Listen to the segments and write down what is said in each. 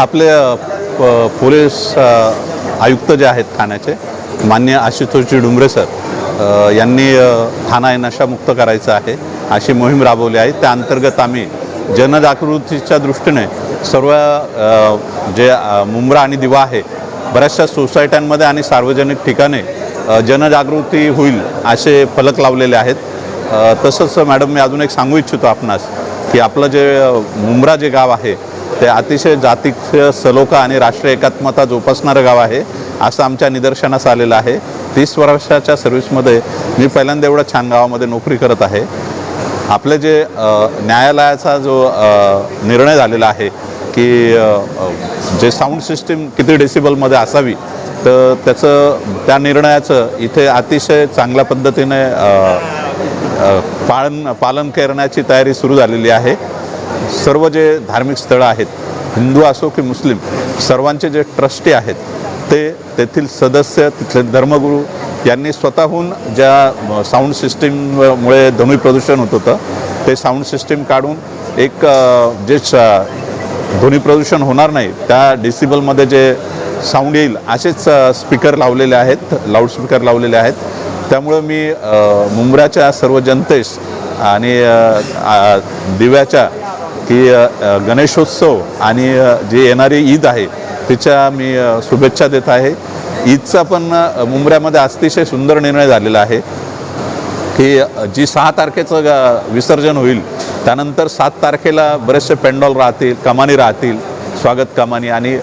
आपले प- पोलीस आयुक्त जे आहेत ठाण्याचे मान्य आशुतोषजी डुंबरे सर यांनी ठाणा हे नशामुक्त करायचं आहे अशी मोहीम राबवली आहे. त्या अंतर्गत आम्ही जनजागृतीच्या दृष्टीने सर्व जे मुंब्रा आणि दिवा आहे बऱ्याचशा सोसायट्यांमध्ये आणि सार्वजनिक ठिकाणी जनजागृती होईल असे फलक लावलेले आहेत. तसंच मॅडम मी अजून एक सांगू इच्छितो आपणास की आपलं जे मुंब्रा जे गाव आहे ते अतिशय जातिक सलोखा आणि राष्ट्रीय एकात्मता जोपासणारं गाव आहे असं आमच्या निदर्शनास आलेलं आहे. तीस वर्षाच्या सर्व्हिसमध्ये मी पहिल्यांदा एवढं छान गावामध्ये नोकरी करत आहे. आपले जे न्यायालयाचा जो निर्णय झालेला आहे की जे साऊंड सिस्टीम किती डेसिबलमध्ये असावी तर त्याचं त्या निर्णयाचं इथे अतिशय चांगल्या पद्धतीने पालन पालन करण्याची तयारी सुरू झालेली आहे. सर्व जे धार्मिक स्थळं आहेत हिंदू असो की मुस्लिम सर्वांचे जे ट्रस्टी आहेत ते तेथील सदस्य तिथले धर्मगुरू यांनी स्वतःहून ज्या साऊंड सिस्टीममुळे ध्वनी प्रदूषण होत होतं ते साऊंड सिस्टीम काढून एक जे ध्वनी प्रदूषण होणार नाही त्या डिसिबलमध्ये जे साऊंड येईल असेच स्पीकर लावलेले आहेत लाऊडस्पीकर लावलेले आहेत. त्यामुळं मी मुंबऱ्याच्या सर्व जनतेस आणि दिव्याच्या की गणेशोत्सव आणि जी येणारी ईद आहे तिच्या मी शुभेच्छा देत आहे. ईदचा पण मुंबऱ्यामध्ये अतिशय सुंदर निर्णय झालेला आहे की जी सहा तारखेचं ग- विसर्जन होईल त्यानंतर सात तारखेला बरेचसे पेंडॉल राहतील कमानी राहतील स्वागत कमानी आणि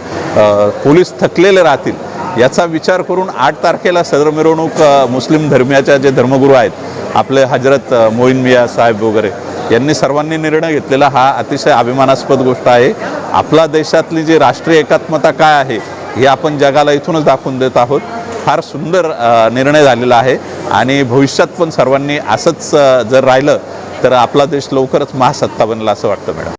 पोलीस थकलेले राहतील याचा विचार करून आठ तारखेला सदर मिरवणूक मुस्लिम धर्मियाच्या जे धर्मगुरू आहेत आपले हजरत मोईन मिया साहेब वगैरे यांनी सर्वांनी निर्णय घेतलेला हा अतिशय अभिमानास्पद गोष्ट आहे. आपला देशातली जी राष्ट्रीय एकात्मता काय आहे हे आपण जगाला इथूनच दाखवून देत आहोत. फार सुंदर निर्णय झालेला आहे आणि भविष्यात पण सर्वांनी असंच जर राहिलं तर आपला देश लवकरच महासत्ता बनला असं वाटतं मॅडम.